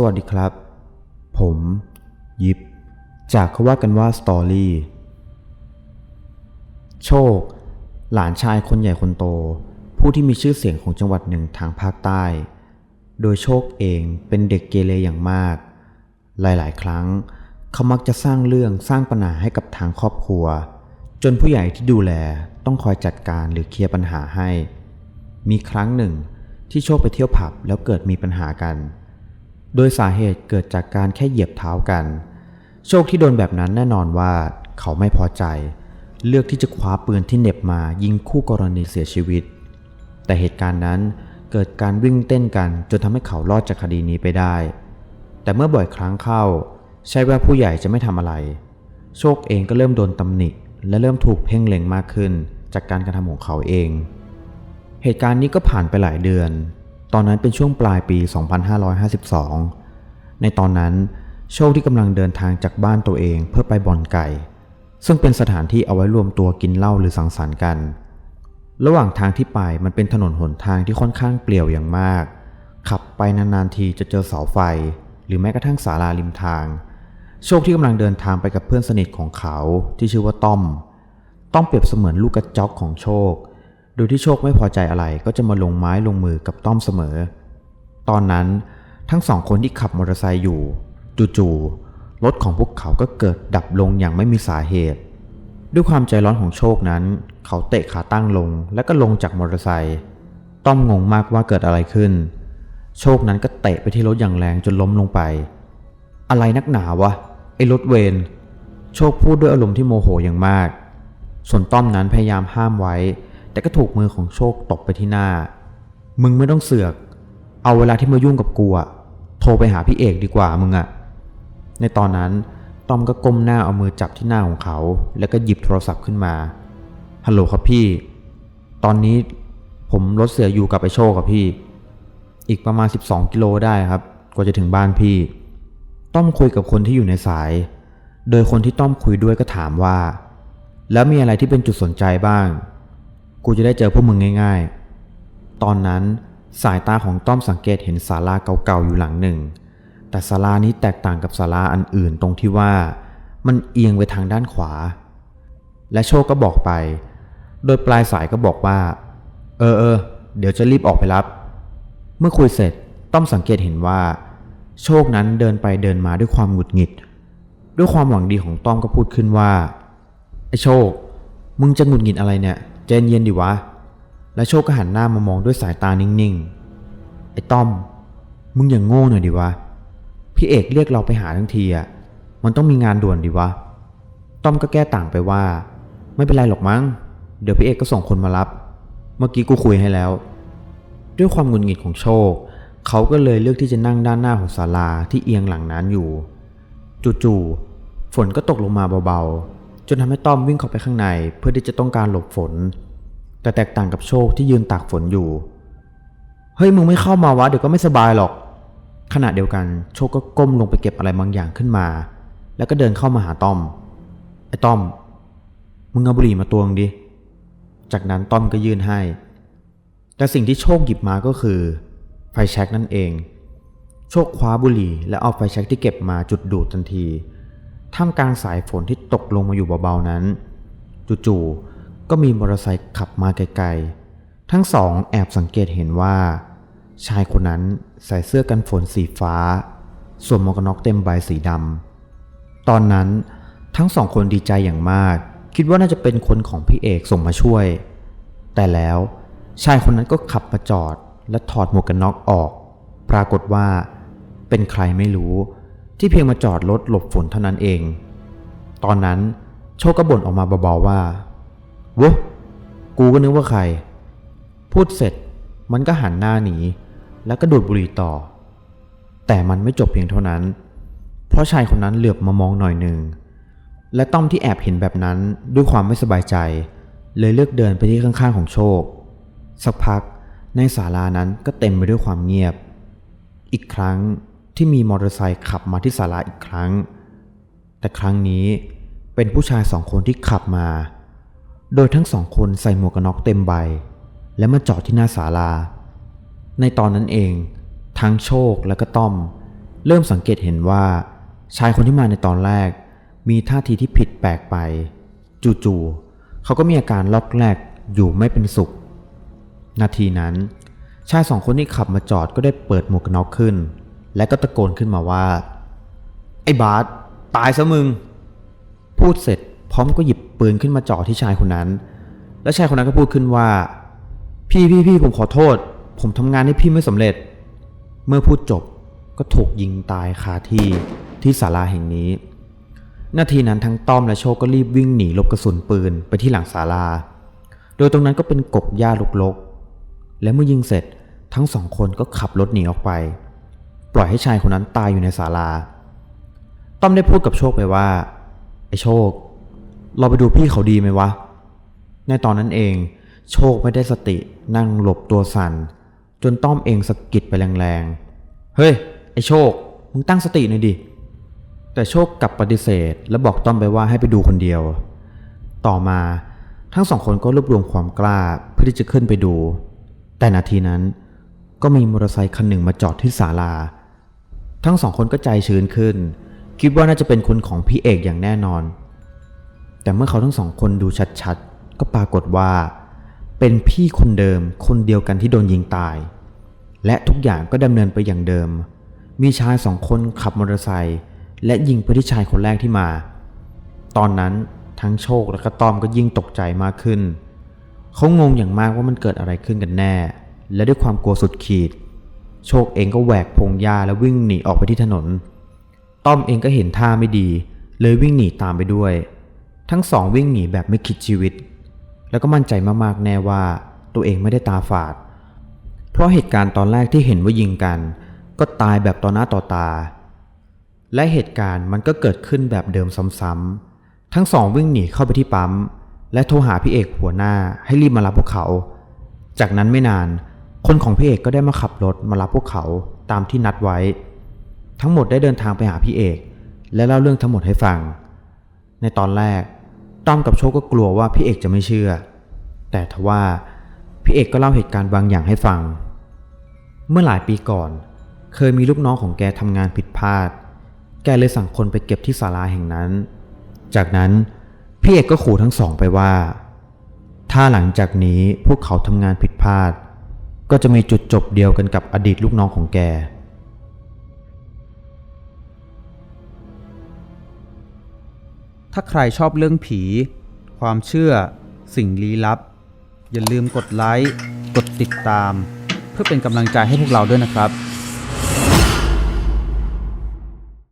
สวัสดีครับ ผม ยิบ จากเขาว่ากันว่าสตอรี่ โชค หลานชายคนใหญ่คนโต ผู้ที่มีชื่อเสียงของจังหวัดหนึ่งทางภาคใต้ โดยโชคเองเป็นเด็กเกเรอย่างมาก หลาย ๆ ครั้ง เขามักจะสร้างเรื่องสร้างปัญหาให้กับทางครอบครัว จนผู้ใหญ่ที่ดูแลต้องคอยจัดการหรือเคลียร์ปัญหาให้ มีครั้งหนึ่งที่โชคไปเที่ยวผับแล้วเกิดมีปัญหากัน โดยสาเหตุเกิดจากการแค่เหยียบเท้ากัน โชคที่โดนแบบนั้นแน่นอนว่าเขาไม่พอใจ เลือกที่จะคว้าปืนที่เหน็บมายิงคู่กรณีเสียชีวิต แต่เหตุการณ์นั้นเกิดการวิ่งเต้นกันจนทำให้เขารอดจากคดีนี้ไปได้ แต่เมื่อบ่อยครั้งเข้า ใช่ว่าผู้ใหญ่จะไม่ทำอะไร โชคเองก็เริ่มโดนตำหนิ และเริ่มถูกเพ่งเล็งมากขึ้นจากการกระทำของเขาเอง เหตุการณ์นี้ก็ผ่านไปหลายเดือน ตอนนั้นเป็นช่วงปลายปี 2552 ในตอนนั้นโชคที่กำลังเดินทางจากบ้านตัวเองเพื่อไปบ่อนไก่ ซึ่งเป็นสถานที่เอาไว้รวมตัวกินเหล้าหรือสังสรรค์กัน ระหว่างทางที่ไปมันเป็นถนนหนทางที่ค่อนข้างเปลี่ยวอย่างมาก ขับไปนานๆทีจะเจอเสาไฟ หรือแม้กระทั่งศาลาริมทาง โชคที่กำลังเดินทางไปกับเพื่อนสนิทของเขาที่ชื่อว่าต้อม ต้อมเปรียบเสมือนลูกกระจอกของโชค โดยที่โชคไม่พอใจอะไรก็จะมาลงไม้ลงมือกับต้อมเสมอ ตอนนั้นทั้งสองคนที่ขับมอเตอร์ไซค์อยู่ จู่ๆรถของพวกเขาก็เกิดดับลงอย่างไม่มีสาเหตุ ด้วยความใจร้อนของโชคนั้น เขาเตะขาตั้งลงแล้วก็ลงจากมอเตอร์ไซค์ต้อมงงมากว่าเกิดอะไรขึ้น โชคนั้นก็เตะไปที่รถอย่างแรงจนล้มลงไป อะไรนักหนาวะไอ้รถเวนโชคพูดด้วยอารมณ์ที่โมโหอย่างมาก ส่วนต้อมนั้นพยายามห้ามไว้ แต่ก็ถูกมือของโชคตบไปที่หน้า มึงไม่ต้องเสือก เอาเวลาที่มายุ่งกับกูอะโทรไปหาพี่เอกดีกว่ามึงอะในตอนนั้นต้อมก็ก้มหน้าเอามือจับที่หน้าของเขา แล้วก็หยิบโทรศัพท์ขึ้นมา ฮัลโหลครับพี่ ตอนนี้ผมรถเสียอยู่กับไอโชคครับพี่ อีกประมาณ 12 กิโลได้ครับ กว่าจะถึงบ้านพี่ ต้อมคุยกับคนที่อยู่ในสาย โดยคนที่ต้อมคุยด้วยก็ถามว่า แล้วมีอะไรที่เป็นจุดสนใจบ้าง กูจะได้เจอพวกมึงง่ายๆ ตอนนั้นสายตาของต้อมสังเกตเห็นศาลาเก่าๆอยู่หลังหนึ่ง แต่ศาลานี้แตกต่างกับศาลาอันอื่นตรงที่ว่า มันเอียงไปทางด้านขวา และโชคก็บอกไป โดยปลายสายก็บอกว่า เออเออเดี๋ยวจะรีบออกไปรับ เมื่อคุยเสร็จต้อมสังเกตเห็นว่า โชคนั้นเดินไปเดินมาด้วยความหงุดหงิด ด้วยความหวังดีของต้อมก็พูดขึ้นว่าไอ้โชค มึงจะหงุดหงิดอะไรเนี่ย ใจเย็นดิวะ และโชคก็หันหน้ามามองด้วยสายตานิ่งๆ ไอ้ต้อม มึงอย่างโง่หน่อยดิวะ พี่เอกเรียกเราไปหาทั้งทีอะมันต้องมีงานด่วนดิวะ ต้อมก็แก้ต่างไปว่า ไม่เป็นไรหรอกมั้ง เดี๋ยวพี่เอกก็ส่งคนมารับ เมื่อกี้กูคุยให้แล้ว ด้วยความหงุดหงิดของโชค เขาก็เลยเลือกที่จะนั่งด้านหน้าของศาลาที่เอียงหลังนั้นอยู่ จู่ๆ ฝนก็ตกลงมาเบาๆ จนทำให้ต้อมวิ่งเข้าไปข้างในเพื่อที่จะต้องการหลบฝน แต่แตกต่างกับโชคที่ยืนตากฝนอยู่ เฮ้ยมึงไม่เข้ามาวะเดี๋ยวก็ไม่สบายหรอก ขณะเดียวกันโชคก็ก้มลงไปเก็บอะไรบางอย่างขึ้นมา แล้วก็เดินเข้ามาหาต้อม ไอ้ต้อม มึงเอาบุหรี่มาตวงดิ จากนั้นต้อมก็ยื่นให้ แต่สิ่งที่โชคหยิบมาก็คือ ไฟแช็กนั่นเอง โชคคว้าบุหรี่ และเอาไฟแช็กที่เก็บมาจุดดูดทันที ท่ามกลางสายฝนที่ตกลงมาอยู่เบาๆนั้น จู่ๆก็มีมอเตอร์ไซค์ขับมาไกลๆ ทั้งสองแอบสังเกตเห็นว่า ชายคนนั้นใส่เสื้อกันฝนสีฟ้าสวมหมวกกันน็อกเต็มใบสีดำตอนนั้นทั้งสองคนดีใจอย่างมาก คิดว่าน่าจะเป็นคนของพี่เอกส่งมาช่วย แต่แล้วชายคนนั้นก็ขับมาจอดและถอดหมวกกันน็อกออก ปรากฏว่า เป็นใครไม่รู้ ที่เพียงมาจอดรถหลบฝนเท่านั้นเอง ตอนนั้นโชคก็บ่นออกมาเบาๆว่าวะกูก็นึกว่าใคร พูดเสร็จมันก็หันหน้าหนี แล้วก็ดูดบุหรี่ต่อ แต่มันไม่จบเพียงเท่านั้น เพราะชายคนนั้นเหลือบมามองหน่อยหนึ่ง และต้อมที่แอบเห็นแบบนั้นด้วยความไม่สบายใจ เลยเลือกเดินไปที่ข้างๆของโชค สักพักในศาลานั้นก็เต็มไปด้วยความเงียบ อีกครั้ง ที่มีมอเตอร์ไซค์ขับมาที่ศาลาอีกครั้ง แต่ครั้งนี้เป็นผู้ชายสองคนที่ขับมา โดยทั้งสองคนใส่หมวกกันน็อกเต็มใบ และมาจอดที่หน้าศาลา ในตอนนั้นเอง ทั้งโชคและก็ต้อม เริ่มสังเกตเห็นว่า ชายคนที่มาในตอนแรก มีท่าทีที่ผิดแปลกไป จู่ๆเขาก็มีอาการล็อกแรกอยู่ไม่เป็นสุข นาทีนั้น ชายสองคนที่ขับมาจอดก็ได้เปิดหมวกกันน็อกขึ้น และก็ตะโกนขึ้นมาว่า ไอ้บาสตายซะมึง พูดเสร็จพร้อมก็หยิบปืนขึ้นมาจ่อที่ชายคนนั้น และชายคนนั้นก็พูดขึ้นว่า พี่พี่พี่ผมขอโทษ ผมทำงานให้พี่ไม่สำเร็จ เมื่อพูดจบก็ถูกยิงตายคาที่ที่ศาลาแห่งนี้ นาทีนั้นทั้งต้อมและโชคก็รีบวิ่งหนีลบกระสุนปืนไปที่หลังศาลา โดยตรงนั้นก็เป็นกบหญ้ารกๆ และเมื่อยิงเสร็จทั้งสองคนก็ขับรถหนีออกไป ปล่อยให้ชายคนนั้นตายอยู่ในศาลา ต้อมได้พูดกับโชคไปว่า ไอ้โชค เราไปดูพี่เขาดีไหมวะ ในตอนนั้นเอง โชคไม่ได้สตินั่งหลบตัวสั่น จนต้อมเองสะกิดไปแรงๆ เฮ้ย ไอ้โชค มึงตั้งสติหน่อยดิ แต่โชคกลับปฏิเสธ และบอกต้อมไปว่าให้ไปดูคนเดียว ต่อมาทั้งสองคนก็รวบรวมความกล้าเพื่อที่จะขึ้นไปดู แต่นาทีนั้นก็มีมอเตอร์ไซค์คันหนึ่งมาจอดที่ศาลา ทั้งสองคนก็ใจชื้นขึ้น คิดว่าน่าจะเป็นคนของพี่เอกอย่างแน่นอน แต่เมื่อเขาทั้งสองคนดูชัดๆ ก็ปรากฏว่า เป็นพี่คนเดิมคนเดียวกันที่โดนยิงตาย และทุกอย่างก็ดำเนินไปอย่างเดิม มีชายสองคนขับมอเตอร์ไซค์และยิงไปที่ชายคนแรกที่มา ตอนนั้นทั้งโชคและก็ต้อมก็ยิ่งตกใจมากขึ้น เขางงอย่างมากว่ามันเกิดอะไรขึ้นกันแน่ และด้วยความกลัวสุดขีด โชคเองก็แหวกพงหญ้าและวิ่งหนีออกไปที่ถนน ต้อมเองก็เห็นท่าไม่ดี เลยวิ่งหนีตามไปด้วย ทั้งสองวิ่งหนีแบบไม่คิดชีวิต แล้วก็มั่นใจมากๆแน่ว่าตัวเองไม่ได้ตาฝาด เพราะเหตุการณ์ตอนแรกที่เห็นว่ายิงกัน ก็ตายแบบต่อหน้าต่อตา และเหตุการณ์มันก็เกิดขึ้นแบบเดิมซ้ำๆทั้งสองวิ่งหนีเข้าไปที่ปั๊มและโทรหาพี่เอกหัวหน้าให้รีบมารับพวกเขา จากนั้นไม่นาน คนของพี่เอกก็ได้มาขับรถมารับพวกเขาตามที่นัดไว้ ทั้งหมดได้เดินทางไปหาพี่เอก และเล่าเรื่องทั้งหมดให้ฟัง ในตอนแรกต้อมกับโชคก็กลัวว่าพี่เอกจะไม่เชื่อ แต่ทว่าพี่เอกก็เล่าเหตุการณ์บางอย่างให้ฟัง เมื่อหลายปีก่อน เคยมีลูกน้องของแกทำงานผิดพลาด แกเลยสั่งคนไปเก็บที่ศาลาแห่งนั้น จากนั้นพี่เอกก็ขู่ทั้งสองไปว่า ถ้าหลังจากนี้พวกเขาทำงานผิดพลาด ก็จะมีจุดจบเดียวกันกับอดีตลูกน้องของแก ถ้าใครชอบเรื่องผี ความเชื่อ สิ่งลี้ลับ อย่าลืมกดไลค์ กดติดตาม เพื่อเป็นกำลังใจให้พวกเราด้วยนะครับ